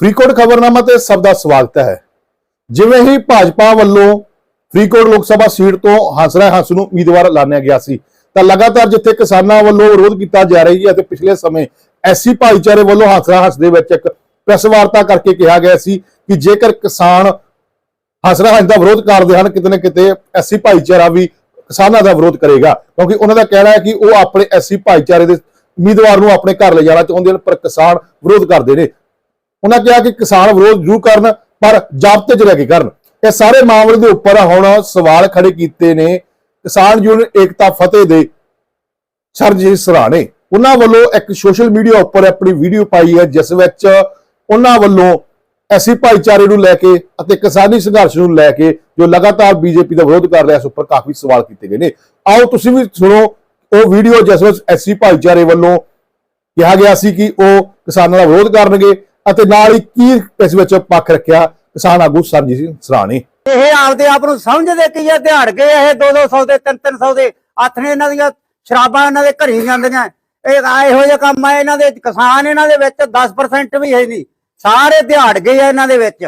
ਫਰੀਦਕੋਟ ਖਬਰਨਾਮਾ ਤੇ ਸਭ ਦਾ ਸਵਾਗਤ ਹੈ। ਜਿਵੇਂ ਹੀ ਭਾਜਪਾ ਵੱਲੋਂ ਫਰੀਦਕੋਟ ਲੋਕ ਸਭਾ ਸੀਟ ਤੋਂ ਹੰਸਰਾਜ ਹੰਸ ਨੂੰ ਉਮੀਦਵਾਰ ਐਲਾਨਿਆ ਗਿਆ ਸੀ, ਤਾਂ ਲਗਾਤਾਰ ਜਿੱਥੇ ਕਿਸਾਨਾਂ ਵੱਲੋਂ ਵਿਰੋਧ ਕੀਤਾ ਜਾ ਰਹੀ ਹੈ ਅਤੇ ਪਿਛਲੇ ਸਮੇਂ ਐਸੀ ਭਾਈਚਾਰੇ ਵੱਲੋਂ ਹੰਸਰਾਜ ਹੰਸ ਦੇ ਵਿੱਚ ਇੱਕ ਪ੍ਰੈਸ ਵਾਰਤਾ ਕਰਕੇ ਕਿਹਾ ਗਿਆ ਸੀ ਕਿ ਜੇਕਰ ਕਿਸਾਨ ਹੰਸਰਾਜ ਹੰਸ ਦਾ ਵਿਰੋਧ ਕਰਦੇ ਹਨ, ਕਿਤੇ ਨਾ ਕਿਤੇ ਐਸੀ ਭਾਈਚਾਰਾ ਵੀ ਕਿਸਾਨਾਂ ਦਾ ਵਿਰੋਧ ਕਰੇਗਾ। ਕਿਉਂਕਿ ਉਹਨਾਂ ਦਾ ਕਹਿਣਾ ਹੈ ਕਿ ਉਹ ਆਪਣੇ ਐਸੀ ਭਾਈਚਾਰੇ ਦੇ ਉਮੀਦਵਾਰ ਨੂੰ ਆਪਣੇ ਘਰ ਲੈ ਜਾਣਾ ਚਾਹੁੰਦੇ ਹਨ, ਪਰ ਕਿਸਾਨ ਵਿਰੋਧ ਕਰਦੇ ਨੇ। ਉਹਨਾਂ ਕਿਹਾ ਕਿ ਕਿਸਾਨ ਵਿਰੋਧ ਜ਼ਰੂਰ ਕਰਨ, ਪਰ ਜਾਬਤੇ 'ਚ ਰਹਿ ਕੇ ਕਰਨ। ਇਹ ਸਾਰੇ ਮਾਮਲੇ ਦੇ ਉੱਪਰ ਹੁਣ ਸਵਾਲ ਖੜੇ ਕੀਤੇ ਨੇ। ਕਿਸਾਨ ਯੂਨੀਅਨ ਏਕਤਾ ਫਤਿਹ ਦੇ ਸਰਜੀਤ ਸਰਾਣੇ। ਉਹਨਾਂ ਵੱਲੋਂ ਇੱਕ ਸੋਸ਼ਲ ਮੀਡੀਆ ਉੱਪਰ ਆਪਣੀ ਵੀਡੀਓ ਪਾਈ ਹੈ, ਜਿਸ ਵਿੱਚ ਉਹਨਾਂ ਵੱਲੋਂ ਐਸੀ ਭਾਈਚਾਰੇ ਨੂੰ ਲੈ ਕੇ ਅਤੇ ਕਿਸਾਨੀ ਸੰਘਰਸ਼ ਨੂੰ ਲੈ ਕੇ ਜੋ ਲਗਾਤਾਰ ਬੀਜੇਪੀ ਦਾ ਵਿਰੋਧ ਕਰ ਰਿਹਾ, ਇਸ ਉੱਪਰ ਕਾਫੀ ਸਵਾਲ ਕੀਤੇ ਗਏ ਨੇ। ਆਓ ਤੁਸੀਂ ਵੀ ਸੁਣੋ, ਉਹ ਵੀਡੀਓ ਜਿਸ ਵਿੱਚ ਐਸੀ ਭਾਈਚਾਰੇ ਵੱਲੋਂ ਕਿਹਾ ਗਿਆ ਸੀ ਕਿ ਉਹ ਕਿਸਾਨਾਂ ਦਾ ਵਿਰੋਧ ਕਰਨਗੇ। ਅਤੇ ਨਾਲ ਹੀ ਕੀ ਇਸ ਵਿੱਚ ਪੱਖ ਰੱਖਿਆ ਕਿਸਾਨ ਆਗੂ ਸਰਜੀਤ ਸਿੰਘ ਸਰਾਣੇ। ਇਹ ਆਪਦੇ ਆਪ ਨੂੰ ਸਮਝਦੇ ਕੀ ਆ ਦਿਹਾੜ ਗਏ, ਇਹ 2-200 ਦੇ 3-300 ਦੇ ਹੱਥ ਇਹਨਾਂ ਦੀਆਂ ਸ਼ਰਾਬਾਂ ਇਹਨਾਂ ਦੇ ਘਰੀ ਜਾਂਦੀਆਂ। ਇਹ ਇਹੋ ਜਿਹਾ ਕੰਮ ਆ, ਇਹਨਾਂ ਦੇ ਕਿਸਾਨ ਇਹਨਾਂ ਦੇ ਵਿੱਚ 10% ਵੀ ਹੈ ਨਹੀਂ। ਸਾਰੇ ਦਿਹਾੜ ਗਏ ਆ ਇਹਨਾਂ ਦੇ ਵਿੱਚ।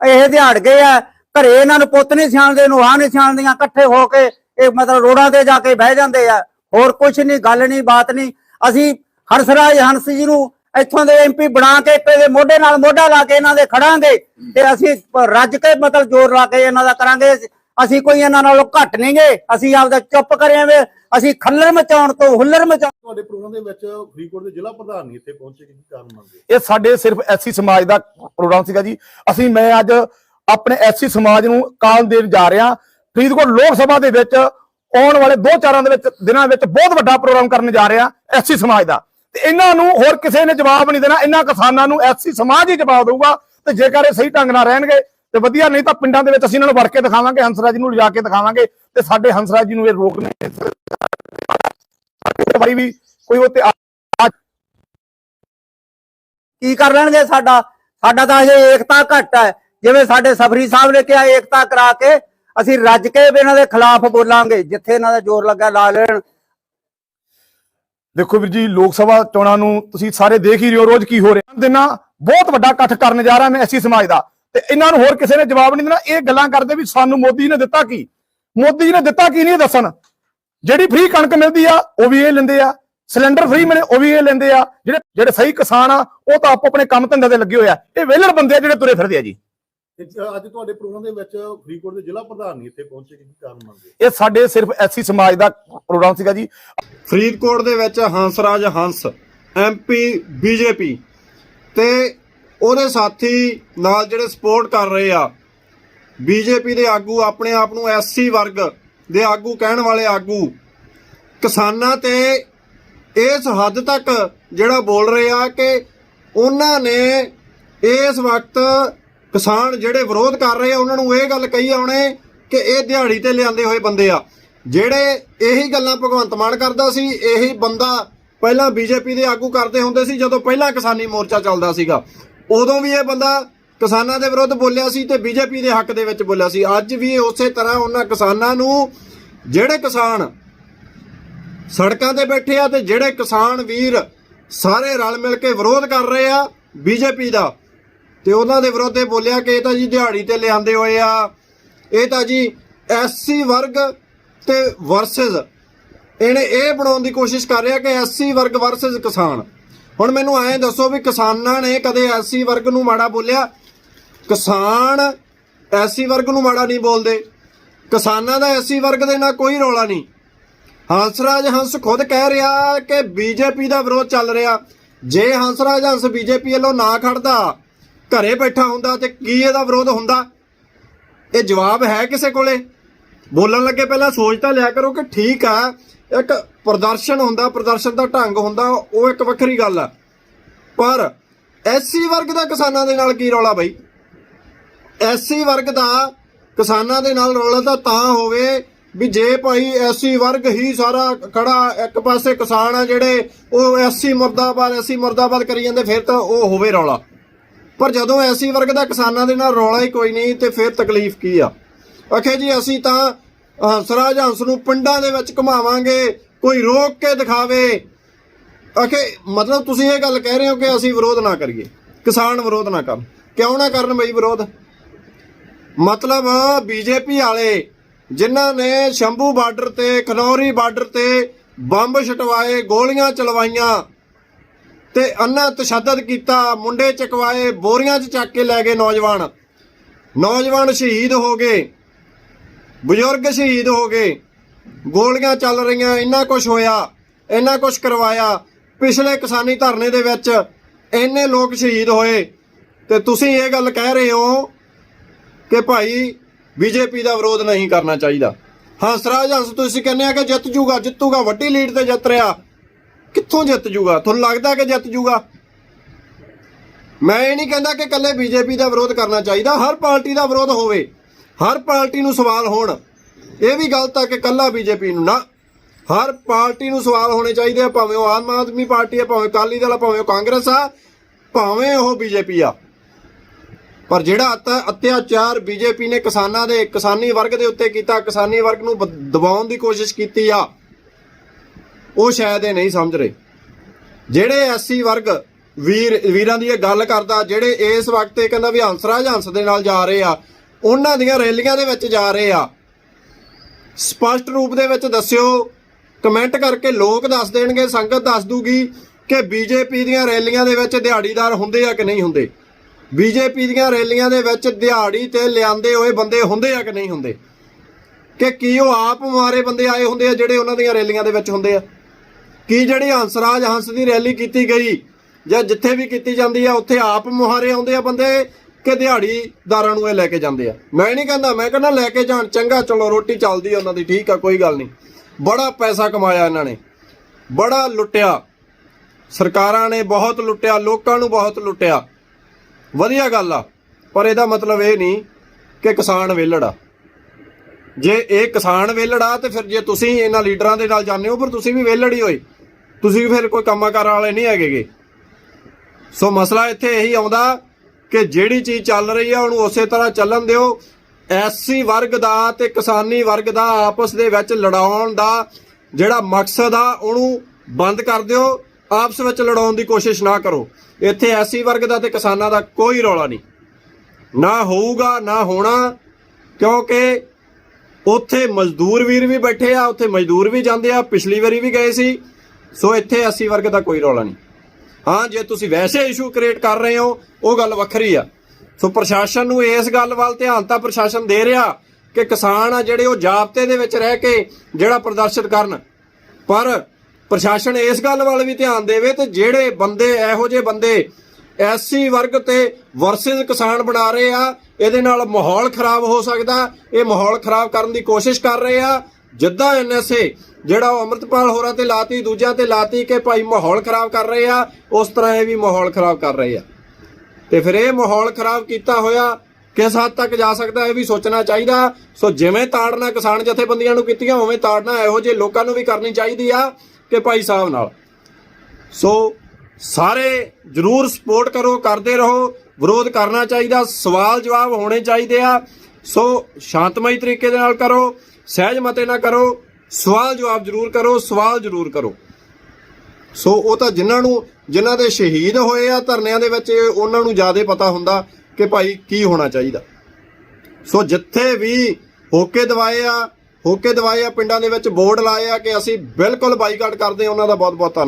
ਇਹ ਦਿਹਾੜ ਗਏ ਆ, ਘਰੇ ਇਹਨਾਂ ਨੂੰ ਪੁੱਤ ਨਹੀਂ ਸਿਆਣਦੇ ਨੂੰ ਆਹ ਨਹੀਂ ਸਿਆਣਦੀਆਂ, ਇਕੱਠੇ ਹੋ ਕੇ ਇਹ ਮਤਲਬ ਰੋਡਾਂ ਤੇ ਜਾ ਕੇ ਬਹਿ ਜਾਂਦੇ ਆ। ਹੋਰ ਕੁਝ ਨਹੀਂ, ਗੱਲ ਨਹੀਂ, ਬਾਤ ਨਹੀਂ। ਅਸੀਂ ਹਰਸਰਾਜ ਹੰਸ ਜੀ ਨੂੰ ਇੱਥੋਂ ਦੇ ਐਮਪੀ ਬਣਾ ਕੇ ਇਹਦੇ ਮੋਢੇ ਨਾਲ ਮੋਢਾ ਲਾ ਕੇ ਇਹਨਾਂ ਦੇ ਖੜਾਂਗੇ ਤੇ ਅਸੀਂ ਰੱਜ ਕੇ ਮਤਲਬ ਜ਼ੋਰ ਲਾ ਕੇ ਇਹਨਾਂ ਦਾ ਕਰਾਂਗੇ। ਅਸੀਂ ਕੋਈ ਇਹਨਾਂ ਨਾਲੋਂ ਘੱਟ ਨਹੀਂਗੇ ਅਸੀਂ ਆਪਦਾ ਚੁੱਪ ਕਰਿਆਵੇਂ ਅਸੀਂ ਖੱਲਰ ਮਚਾਉਣ ਤੋਂ ਹੁੱਲਰ ਮਚਾਉਣ ਤੁਹਾਡੇ ਪ੍ਰੋਗਰਾਮ ਦੇ ਵਿੱਚ ਫਰੀਦਕੋਟ ਦੇ ਜ਼ਿਲ੍ਹਾ ਪ੍ਰਧਾਨ ਨਹੀਂ ਇੱਥੇ ਪਹੁੰਚੇ ਕੀ ਕਾਰਨ ਮੰਨਦੇ ਇਹ ਸਾਡੇ ਸਿਰਫ ਐਸੀ ਸਮਾਜ ਦਾ ਪ੍ਰੋਗਰਾਮ ਸੀਗਾ ਜੀ। ਅਸੀਂ ਮੈਂ ਅੱਜ ਆਪਣੇ ਐਸੀ ਸਮਾਜ ਨੂੰ ਕਾਲ ਦੇਣ ਜਾ ਰਿਹਾ। ਫਰੀਦਕੋਟ ਲੋਕ ਸਭਾ ਦੇ ਵਿੱਚ ਆਉਣ ਵਾਲੇ ਦੋ ਚਾਰਾਂ ਦੇ ਵਿੱਚ ਦਿਨਾਂ ਵਿੱਚ ਬਹੁਤ ਵੱਡਾ ਪ੍ਰੋਗਰਾਮ ਕਰਨ ਜਾ ਰਿਹਾ ਐਸੀ ਸਮਾਜ ਦਾ। ਤੇ ਇਹਨਾਂ ਨੂੰ ਹੋਰ ਕਿਸੇ ਨੇ ਜਵਾਬ ਨਹੀਂ ਦੇਣਾ, ਇਹਨਾਂ ਕਿਸਾਨਾਂ ਨੂੰ ਐਸੀ ਸਮਾਜ ਹੀ ਜਵਾਬ ਦੇਊਗਾ ਤੇ ਜੇਕਰ ਇਹ ਸਹੀ ਢੰਗ ਨਾਲ ਰਹਿਣਗੇ ਤੇ ਵਧੀਆ, ਨਹੀਂ ਤਾਂ ਪਿੰਡਾਂ ਦੇ ਵਿੱਚ ਅਸੀਂ ਇਹਨਾਂ ਨੂੰ ਵੜ ਕੇ ਦਿਖਾਵਾਂਗੇ, ਹੰਸਰਾਜ ਨੂੰ ਲਿਜਾ ਕੇ ਦਿਖਾਵਾਂਗੇ ਤੇ ਸਾਡੇ ਹੰਸਰਾਜ ਜੀ ਨੂੰ ਇਹ ਰੋਕ ਨਹੀਂ ਸਾਡੇ ਵੀ ਕੋਈ ਉਹ ਤੇ ਕੀ ਕਰ ਲੈਣਗੇ ਸਾਡਾ? ਸਾਡਾ ਤਾਂ ਇਹ ਏਕਤਾ ਘੱਟ ਹੈ। ਜਿਵੇਂ ਸਾਡੇ ਸਫਰੀ ਸਾਹਿਬ ਨੇ ਕਿਹਾ ਏਕਤਾ ਕਰਾ ਕੇ ਅਸੀਂ ਰੱਜ ਕੇ ਵੀ ਇਹਨਾਂ ਦੇ ਖਿਲਾਫ ਬੋਲਾਂਗੇ, ਜਿੱਥੇ ਇਹਨਾਂ ਦਾ ਜ਼ੋਰ ਲੱਗਾ ਲਾ ਲੈਣ। ਦੇਖੋ ਵੀਰ ਜੀ, ਲੋਕ ਸਭਾ ਚੋਣਾਂ ਨੂੰ ਤੁਸੀਂ ਸਾਰੇ ਦੇਖ ਹੀ ਰਹੇ ਹੋ, ਰੋਜ਼ ਕੀ ਹੋ ਰਿਹਾ। ਦਿਨਾਂ ਬਹੁਤ ਵੱਡਾ ਇਕੱਠ ਕਰਨ ਜਾ ਰਿਹਾ ਮੈਂ ਐਸੀ ਸਮਾਜ ਦਾ। ਤੇ ਇਹਨਾਂ ਨੂੰ ਹੋਰ ਕਿਸੇ ਨੇ ਜਵਾਬ ਨਹੀਂ ਦੇਣਾ। ਇਹ ਗੱਲਾਂ ਕਰਦੇ ਵੀ ਸਾਨੂੰ ਮੋਦੀ ਨੇ ਦਿੱਤਾ ਕੀ? ਮੋਦੀ ਨੇ ਦਿੱਤਾ ਕੀ ਨਹੀਂ ਦੱਸਣ? ਜਿਹੜੀ ਫ੍ਰੀ ਕਣਕ ਮਿਲਦੀ ਆ, ਉਹ ਵੀ ਇਹ ਲੈਂਦੇ ਆ। ਸਿਲੰਡਰ ਫ੍ਰੀ ਮਿਲੇ, ਉਹ ਵੀ ਇਹ ਲੈਂਦੇ ਆ। ਜਿਹੜੇ ਜਿਹੜੇ ਸਹੀ ਕਿਸਾਨ ਆ, ਉਹ ਤਾਂ ਆਪੋ ਆਪਣੇ ਕੰਮ ਧੰਦੇ ਤੇ ਲੱਗੇ ਹੋਏ ਆ। ਇਹ ਵਿਹਲੜ ਬੰਦੇ ਆ ਜਿਹੜੇ ਤੁਰੇ ਫਿਰਦੇ ਆ ਜੀ। ਅੱਜ ਤੁਹਾਡੇ ਪ੍ਰੋਗਰਾਮ ਦੇ ਵਿੱਚ ਫਰੀਦਕੋਟ ਦੇ ਜ਼ਿਲ੍ਹਾ ਪ੍ਰਧਾਨ ਨਹੀਂ ਇੱਥੇ ਪਹੁੰਚੇ ਕੀ ਕਾਰਨ ਮੰਨਦੇ ਇਹ ਸਾਡੇ ਸਿਰਫ ਐਸੀ ਸਮਾਜ ਦਾ ਪ੍ਰੋਗਰਾਮ ਸੀਗਾ ਜੀ। ਫਰੀਦਕੋਟ ਦੇ ਵਿੱਚ ਹੰਸਰਾਜ ਹੰਸ ਐਮਪੀ ਬੀਜੇਪੀ ਤੇ ਉਹਦੇ ਸਾਥੀ ਨਾਲ ਜਿਹੜੇ ਸਪੋਰਟ ਕਰ ਰਹੇ ਆ ਬੀਜੇਪੀ ਦੇ ਆਗੂ ਆਪਣੇ ਆਪ ਨੂੰ ਐਸਸੀ ਵਰਗ ਦੇ ਆਗੂ ਕਹਿਣ ਵਾਲੇ ਆਗੂ ਕਿਸਾਨਾਂ ਤੇ ਇਸ ਹੱਦ ਤੱਕ ਜਿਹੜਾ ਬੋਲ ਰਹੇ ਆ ਕਿ ਉਹਨਾਂ ਨੇ ਇਸ ਵਕਤ ਕਿਸਾਨ ਜਿਹੜੇ ਵਿਰੋਧ ਕਰ ਰਹੇ ਆ, ਉਹਨਾਂ ਨੂੰ ਇਹ ਗੱਲ ਕਹੀ ਆਉਣੇ ਕਿ ਇਹ ਦਿਹਾੜੀ ਤੇ ਲਿਆਂਦੇ ਹੋਏ ਬੰਦੇ ਆ। ਜਿਹੜੇ ਇਹੀ ਗੱਲਾਂ ਭਗਵੰਤ ਮਾਨ ਕਰਦਾ ਸੀ, ਇਹੀ ਬੰਦਾ ਪਹਿਲਾਂ ਬੀਜੇਪੀ ਦੇ ਆਗੂ ਕਰਦੇ ਹੁੰਦੇ ਸੀ, ਜਦੋਂ ਪਹਿਲਾਂ ਕਿਸਾਨੀ ਮੋਰਚਾ ਚੱਲਦਾ ਸੀਗਾ। ਉਦੋਂ ਵੀ ਇਹ ਬੰਦਾ ਕਿਸਾਨਾਂ ਦੇ ਵਿਰੁੱਧ ਬੋਲਿਆ ਸੀ ਤੇ ਬੀਜੇਪੀ ਦੇ ਹੱਕ ਦੇ ਵਿੱਚ ਬੋਲਿਆ ਸੀ। ਅੱਜ ਵੀ ਉਸੇ ਤਰ੍ਹਾਂ ਉਹਨਾਂ ਕਿਸਾਨਾਂ ਨੂੰ, ਜਿਹੜੇ ਕਿਸਾਨ ਸੜਕਾਂ ਤੇ ਬੈਠੇ ਆ ਤੇ ਜਿਹੜੇ ਕਿਸਾਨ ਵੀਰ ਸਾਰੇ ਰਲ ਮਿਲ ਕੇ ਵਿਰੋਧ ਕਰ ਰਹੇ ਆ ਬੀਜੇਪੀ ਦਾ ਤੇ ਉਹਨਾਂ ਦੇ ਵਿਰੋਧ ਇਹ ਬੋਲਿਆ ਕਿ ਇਹ ਤਾਂ ਜੀ ਦਿਹਾੜੀ ਤੇ ਲਿਆਂਦੇ ਹੋਏ ਆ। ਇਹ ਤਾਂ ਜੀ ਐਸਸੀ ਵਰਗ ਤੇ ਵਰਸਸ। ਇਹਨੇ ਇਹ ਬਣਾਉਣ ਦੀ ਕੋਸ਼ਿਸ਼ ਕਰ ਰਿਹਾ ਕਿ ਐਸਸੀ ਵਰਗ ਵਰਸਸ ਕਿਸਾਨ। ਹੁਣ ਮੈਨੂੰ ਐਂ ਦੱਸੋ ਵੀ ਕਿਸਾਨਾਂ ਨੇ ਕਦੇ ਐਸਸੀ ਵਰਗ ਨੂੰ ਮਾੜਾ ਬੋਲਿਆ? ਕਿਸਾਨ ਐਸਸੀ ਵਰਗ ਨੂੰ ਮਾੜਾ ਨਹੀਂ ਬੋਲਦੇ। ਕਿਸਾਨਾਂ ਦਾ ਐਸਸੀ ਵਰਗ ਦੇ ਨਾਲ ਕੋਈ ਰੌਲਾ ਨਹੀਂ। ਹੰਸਰਾਜ ਹੰਸ ਖੁਦ ਕਹਿ ਰਿਹਾ ਕਿ ਬੀਜੇਪੀ ਦਾ ਵਿਰੋਧ ਚੱਲ ਰਿਹਾ। ਜੇ ਹੰਸਰਾਜ ਹੰਸ ਬੀਜੇਪੀ ਵੱਲੋਂ ਨਾ ਖੜਦਾ ਘਰੇ ਬੈਠਾ ਹੁੰਦਾ ਤੇ ਕੀ ਇਹਦਾ ਵਿਰੋਧ ਹੁੰਦਾ? ਇਹ ਜਵਾਬ ਹੈ ਕਿਸੇ ਕੋਲੇ? ਬੋਲਣ ਲੱਗੇ ਪਹਿਲਾਂ ਸੋਚ ਤਾਂ ਲਿਆ ਕਰੋ ਕਿ ਠੀਕ ਆ, ਇੱਕ ਪ੍ਰਦਰਸ਼ਨ ਹੁੰਦਾ, ਪ੍ਰਦਰਸ਼ਨ ਦਾ ਢੰਗ ਹੁੰਦਾ, ਉਹ ਇੱਕ ਵੱਖਰੀ ਗੱਲ ਆ। ਪਰ ਐਸਸੀ ਵਰਗ ਦਾ ਕਿਸਾਨਾਂ ਦੇ ਨਾਲ ਕੀ ਰੌਲਾ ਬਈ? ਐਸਸੀ ਵਰਗ ਦਾ ਕਿਸਾਨਾਂ ਦੇ ਨਾਲ ਰੌਲਾ ਤਾਂ ਤਾਂ ਹੋਵੇ ਵੀ ਜੇ ਭਾਈ ਐਸਸੀ ਵਰਗ ਹੀ ਸਾਰਾ ਖੜਾ ਇੱਕ ਪਾਸੇ ਕਿਸਾਨ ਆ ਜਿਹੜੇ ਉਹ ਐਸਸੀ ਮੁਰਦਾਬਾਦ ਐਸਸੀ ਮੁਰਦਾਬਾਦ ਕਰੀ ਜਾਂਦੇ, ਫਿਰ ਤਾਂ ਉਹ ਹੋਵੇ ਰੌਲਾ। ਪਰ ਜਦੋਂ ਐਸੀ ਵਰਗ ਦਾ ਕਿਸਾਨਾਂ ਦੇ ਨਾਲ ਰੌਲਾ ਹੀ ਕੋਈ ਨਹੀਂ ਤੇ ਫਿਰ ਤਕਲੀਫ ਕੀ ਆ? ਅਖੇ ਜੀ, ਅਸੀਂ ਤਾਂ ਹੰਸਰਾਜ ਹੰਸ ਨੂੰ ਪਿੰਡਾਂ ਦੇ ਵਿੱਚ ਘੁਮਾਵਾਂਗੇ, ਕੋਈ ਰੋਕ ਕੇ ਦਿਖਾਵੇ। ਅਖੇ ਮਤਲਬ ਤੁਸੀਂ ਇਹ ਗੱਲ ਕਹਿ ਰਹੇ ਹੋ ਕਿ ਅਸੀਂ ਵਿਰੋਧ ਨਾ ਕਰੀਏ, ਕਿਸਾਨ ਵਿਰੋਧ ਨਾ ਕਰਨ। ਕਿਉਂ ਨਾ ਕਰਨ ਬਈ ਵਿਰੋਧ? ਮਤਲਬ ਬੀਜੇਪੀ ਵਾਲੇ, ਜਿਨ੍ਹਾਂ ਨੇ ਸ਼ੰਭੂ ਬਾਰਡਰ ਤੇ, ਖਨੌਰੀ ਬਾਰਡਰ ਤੇ ਬੰਬ ਛਟਵਾਏ, ਗੋਲੀਆਂ ਚਲਵਾਈਆਂ ਤੇ ਅੰਨਾ ਤਸ਼ੱਦਦ ਕੀਤਾ, ਮੁੰਡੇ ਚਕਵਾਏ, ਬੋਰੀਆਂ 'ਚ ਚੱਕ ਕੇ ਲੈ ਗਏ ਨੌਜਵਾਨ। ਨੌਜਵਾਨ ਸ਼ਹੀਦ ਹੋ ਗਏ। ਬਜ਼ੁਰਗ ਸ਼ਹੀਦ ਹੋ ਗਏ। ਗੋਲੀਆਂ ਚੱਲ ਰਹੀਆਂ, ਇੰਨਾ ਕੁਝ ਹੋਇਆ, ਇੰਨਾ ਕੁਝ ਕਰਵਾਇਆ। ਪਿਛਲੇ ਕਿਸਾਨੀ ਧਰਨੇ ਦੇ ਵਿੱਚ ਇੰਨੇ ਲੋਕ ਸ਼ਹੀਦ ਹੋਏ। ਤੇ ਤੁਸੀਂ ਇਹ ਗੱਲ ਕਹਿ ਰਹੇ ਹੋ ਕਿ ਭਾਈ ਬੀਜੇਪੀ ਦਾ ਵਿਰੋਧ ਨਹੀਂ ਕਰਨਾ ਚਾਹੀਦਾ। ਹੰਸਰਾਜ ਹੰਸ ਤੁਸੀਂ ਕਹਿੰਦੇ ਆ ਕਿ ਜਿੱਤ ਜੂਗਾ, ਜਿੱਤੂਗਾ, ਵੱਡੀ ਲੀਡ ਤੇ ਜਿੱਤ ਰਿਹਾ। ਕਿੱਥੋਂ ਜਿੱਤ ਜੂਗਾ? ਤੁਹਾਨੂੰ ਲੱਗਦਾ ਕਿ ਜਿੱਤ ਜੂਗਾ? ਮੈਂ ਇਹ ਨਹੀਂ ਕਹਿੰਦਾ ਕਿ ਇਕੱਲੇ ਬੀਜੇਪੀ ਦਾ ਵਿਰੋਧ ਕਰਨਾ ਚਾਹੀਦਾ, ਹਰ ਪਾਰਟੀ ਦਾ ਵਿਰੋਧ ਹੋਵੇ, ਹਰ ਪਾਰਟੀ ਨੂੰ ਸਵਾਲ ਹੋਣ। ਇਹ ਵੀ ਗਲਤ ਆ ਕਿ ਇਕੱਲਾ ਬੀਜੇਪੀ ਨੂੰ ਨਾ, ਹਰ ਪਾਰਟੀ ਨੂੰ ਸਵਾਲ ਹੋਣੇ ਚਾਹੀਦੇ ਆ, ਭਾਵੇਂ ਉਹ ਆਮ ਆਦਮੀ ਪਾਰਟੀ ਆ, ਭਾਵੇਂ ਅਕਾਲੀ ਦਲ ਆ, ਭਾਵੇਂ ਉਹ ਕਾਂਗਰਸ ਆ, ਭਾਵੇਂ ਉਹ ਬੀਜੇਪੀ ਆ। ਪਰ ਜਿਹੜਾ ਅਤ- ਅਤਿਆਚਾਰ ਬੀਜੇਪੀ ਨੇ ਕਿਸਾਨਾਂ ਦੇ, ਕਿਸਾਨੀ ਵਰਗ ਦੇ ਉੱਤੇ ਕੀਤਾ, ਕਿਸਾਨੀ ਵਰਗ ਨੂੰ ਦਬਾਉਣ ਦੀ ਕੋਸ਼ਿਸ਼ ਕੀਤੀ ਆ ਉਹ ਸ਼ਾਇਦ ਇਹ ਨਹੀਂ ਸਮਝ ਰਹੇ। ਜਿਹੜੇ ਐਸਸੀ ਵਰਗ ਵੀਰ ਵੀਰਾਂ ਦੀ ਇਹ ਗੱਲ ਕਰਦਾ, ਜਿਹੜੇ ਇਸ ਵਕਤ ਇਹ ਕਹਿੰਦਾ ਵੀ ਹੰਸਰਾਜ ਹੰਸ ਦੇ ਨਾਲ ਜਾ ਰਹੇ ਆ, ਉਹਨਾਂ ਦੀਆਂ ਰੈਲੀਆਂ ਦੇ ਵਿੱਚ ਜਾ ਰਹੇ ਆ। ਸਪਸ਼ਟ ਰੂਪ ਦੇ ਵਿੱਚ ਦੱਸਿਓ, ਕਮੈਂਟ ਕਰਕੇ ਲੋਕ ਦੱਸ ਦੇਣਗੇ, ਸੰਗਤ ਦੱਸ ਦੂਗੀ ਕਿ ਬੀਜੇਪੀ ਦੀਆਂ ਰੈਲੀਆਂ ਦੇ ਵਿੱਚ ਦਿਹਾੜੀਦਾਰ ਹੁੰਦੇ ਆ ਕਿ ਨਹੀਂ ਹੁੰਦੇ? ਬੀਜੇਪੀ ਦੀਆਂ ਰੈਲੀਆਂ ਦੇ ਵਿੱਚ ਦਿਹਾੜੀ ਤੇ ਲਿਆਂਦੇ ਹੋਏ ਬੰਦੇ ਹੁੰਦੇ ਆ ਕਿ ਨਹੀਂ ਹੁੰਦੇ? ਕਿ ਕੀ ਉਹ ਆਪ ਮਾਰੇ ਬੰਦੇ ਆਏ ਹੁੰਦੇ ਆ ਜਿਹੜੇ ਉਹਨਾਂ ਦੀਆਂ ਰੈਲੀਆਂ ਦੇ ਵਿੱਚ ਹੁੰਦੇ ਆ? ਕੀ ਜਿਹੜੀ ਹੰਸਰਾਜ ਹੰਸ ਦੀ ਰੈਲੀ ਕੀਤੀ ਗਈ ਜਾਂ ਜਿੱਥੇ ਵੀ ਕੀਤੀ ਜਾਂਦੀ ਆ, ਉੱਥੇ ਆਪ ਮੁਹਾਰੇ ਆਉਂਦੇ ਆ ਬੰਦੇ ਕਿ ਦਿਹਾੜੀਦਾਰਾਂ ਨੂੰ ਇਹ ਲੈ ਕੇ ਜਾਂਦੇ ਆ? ਮੈਂ ਨਹੀਂ ਕਹਿੰਦਾ, ਮੈਂ ਕਹਿੰਦਾ ਲੈ ਕੇ ਜਾਣ, ਚੰਗਾ, ਚਲੋ, ਰੋਟੀ ਚੱਲਦੀ ਆ ਉਹਨਾਂ ਦੀ, ਠੀਕ ਆ, ਕੋਈ ਗੱਲ ਨਹੀਂ। ਬੜਾ ਪੈਸਾ ਕਮਾਇਆ ਇਹਨਾਂ ਨੇ। ਬੜਾ ਲੁੱਟਿਆ। ਸਰਕਾਰਾਂ ਨੇ ਬਹੁਤ ਲੁੱਟਿਆ, ਲੋਕਾਂ ਨੂੰ ਬਹੁਤ ਲੁੱਟਿਆ। ਵਧੀਆ ਗੱਲ ਆ, ਪਰ ਇਹਦਾ ਮਤਲਬ ਇਹ ਨਹੀਂ ਕਿ ਕਿਸਾਨ ਵਿਹਲੜਾ ਜੇ ਇਹ ਕਿਸਾਨ ਵਿਹਲੜਾ ਤੇ ਫਿਰ ਜੇ ਤੁਸੀਂ ਇਹਨਾਂ ਲੀਡਰਾਂ ਦੇ ਨਾਲ ਜਾਂਦੇ ਹੋ, ਫਿਰ ਤੁਸੀਂ ਵੀ ਵਿਹਲੜ ਹੀ ਹੋਏ। ਤੁਸੀਂ ਫਿਰ ਕੋਈ ਕੰਮਾਂ ਕਾਰਾਂ ਵਾਲੇ ਨਹੀਂ ਹੈਗੇਗੇ ਸੋ ਮਸਲਾ ਇੱਥੇ ਇਹੀ ਆਉਂਦਾ ਕਿ ਜਿਹੜੀ ਚੀਜ਼ ਚੱਲ ਰਹੀ ਆ, ਉਹਨੂੰ ਉਸੇ ਤਰ੍ਹਾਂ ਚੱਲਣ ਦਿਓ। ਐਸਸੀ ਵਰਗ ਦਾ ਤੇ ਕਿਸਾਨੀ ਵਰਗ ਦਾ ਆਪਸ ਦੇ ਵਿੱਚ ਲੜਾਉਣ ਦਾ ਜਿਹੜਾ ਮਕਸਦ ਆ, ਉਹਨੂੰ ਬੰਦ ਕਰ ਦਿਓ। ਆਪਸ ਵਿੱਚ ਲੜਾਉਣ ਦੀ ਕੋਸ਼ਿਸ਼ ਨਾ ਕਰੋ। ਇੱਥੇ ਐਸੀ ਵਰਗ ਦਾ ਤੇ ਕਿਸਾਨਾਂ ਦਾ ਕੋਈ ਰੌਲਾ ਨਹੀਂ। ਨਾ ਹੋਊਗਾ, ਨਾ ਹੋਣਾ, ਕਿਉਂਕਿ ਉੱਥੇ ਮਜ਼ਦੂਰ ਵੀਰ ਵੀ ਬੈਠੇ ਆ, ਉੱਥੇ ਮਜ਼ਦੂਰ ਵੀ ਜਾਂਦੇ ਆ। ਪਿਛਲੀ ਵਾਰੀ ਵੀ ਗਏ ਸੀ। ਸੋ ਇੱਥੇ 80 ਵਰਗ ਦਾ ਕੋਈ ਰੌਲਾ ਨਹੀਂ। ਹਾਂ, ਜੇ ਤੁਸੀਂ ਵੈਸੇ ਇਸ਼ੂ ਕ੍ਰੀਏਟ ਕਰ ਰਹੇ ਹੋ, ਉਹ ਗੱਲ ਵੱਖਰੀ ਆ। ਸੋ ਪ੍ਰਸ਼ਾਸਨ ਨੂੰ ਇਸ ਗੱਲ ਵੱਲ ਧਿਆਨ ਤਾਂ ਪ੍ਰਸ਼ਾਸਨ ਦੇ ਰਿਹਾ ਕਿ ਕਿਸਾਨ ਆ ਜਿਹੜੇ ਉਹ ਜਾਬਤੇ ਦੇ ਵਿੱਚ ਰਹਿ ਕੇ ਜਿਹੜਾ ਪ੍ਰਦਰਸ਼ਿਤ ਕਰਨ। ਪਰ ਪ੍ਰਸ਼ਾਸਨ ਇਸ ਗੱਲ ਵੱਲ ਵੀ ਧਿਆਨ ਦੇਵੇ ਤੇ ਜਿਹੜੇ ਬੰਦੇ, ਇਹੋ ਜਿਹੇ ਬੰਦੇ ਐਸਸੀ ਵਰਗ ਤੇ ਵਰਸਸ ਕਿਸਾਨ ਬਣਾ ਰਹੇ ਆ, ਇਹਦੇ ਨਾਲ ਮਾਹੌਲ ਖਰਾਬ ਹੋ ਸਕਦਾ, ਇਹ ਮਾਹੌਲ ਖਰਾਬ ਕਰਨ ਦੀ ਕੋਸ਼ਿਸ਼ ਕਰ ਰਹੇ ਆ। ਜਿੱਦਾਂ ਐਨਐਸਏ ਜਿਹੜਾ ਉਹ ਅੰਮ੍ਰਿਤਪਾਲ ਹੋਰਾਂ ਤੇ ਲਾਤੀ, ਦੂਜਿਆਂ ਤੇ ਲਾਤੀ ਕਿ ਭਾਈ ਮਾਹੌਲ ਖਰਾਬ ਕਰ ਰਹੇ ਆ, ਉਸ ਤਰ੍ਹਾਂ ਇਹ ਵੀ ਮਾਹੌਲ ਖਰਾਬ ਕਰ ਰਹੇ ਆ। ਤੇ ਫਿਰ ਇਹ ਮਾਹੌਲ ਖਰਾਬ ਕੀਤਾ ਹੋਇਆ, ਕਿਸ ਹੱਦ ਤੱਕ ਜਾ ਸਕਦਾ ਇਹ ਵੀ ਸੋਚਣਾ ਚਾਹੀਦਾ। ਸੋ ਜਿਵੇਂ ਤਾੜਨਾ ਕਿਸਾਨ ਜਥੇਬੰਦੀਆਂ ਨੂੰ ਕੀਤੀਆਂ, ਉਵੇਂ ਤਾੜਨਾ ਇਹੋ ਜਿਹੇ ਲੋਕਾਂ ਨੂੰ ਵੀ ਕਰਨੀ ਚਾਹੀਦੀ ਆ ਕਿ ਭਾਈ ਸਾਹਿਬ ਨਾਲ। ਸੋ ਸਾਰੇ ਜਰੂਰ ਸਪੋਰਟ ਕਰੋ, ਕਰਦੇ ਰਹੋ, ਵਿਰੋਧ ਕਰਨਾ ਚਾਹੀਦਾ ਸਵਾਲ ਜਵਾਬ ਹੋਣੇ ਚਾਹੀਦੇ ਆ। ਸੋ ਸ਼ਾਂਤਮਈ ਤਰੀਕੇ ਦੇ ਨਾਲ ਕਰੋ ਸਹਿਜ ਮਤੇ ਨਾ ਕਰੋ, ਸਵਾਲ ਜਵਾਬ ਜਰੂਰ ਕਰੋ, ਸਵਾਲ ਜਰੂਰ ਕਰੋ। ਸੋ ਉਹ ਤਾਂ ਜਿਨ੍ਹਾਂ ਨੂੰ ਜਿਨ੍ਹਾਂ ਦੇ ਸ਼ਹੀਦ ਹੋਏ ਆ ਧਰਨਿਆਂ ਦੇ ਵਿੱਚ, ਉਹਨਾਂ ਨੂੰ ਜ਼ਿਆਦਾ ਪਤਾ ਹੁੰਦਾ ਕਿ ਭਾਈ ਕੀ ਹੋਣਾ ਚਾਹੀਦਾ। ਸੋ ਜਿੱਥੇ ਵੀ ਹੋਕੇ ਦਵਾਏ ਆ, ਹੋਕੇ ਦਵਾਏ ਆ ਪਿੰਡਾਂ ਦੇ ਵਿੱਚ ਬੋਰਡ ਲਾਏ ਆ ਕਿ ਅਸੀਂ ਬਿਲਕੁਲ ਬਾਈਕਾਟ ਕਰਦੇ ਹਾਂ, ਉਹਨਾਂ ਦਾ ਬਹੁਤ ਬਹੁਤ ਧੰਨਵਾਦ।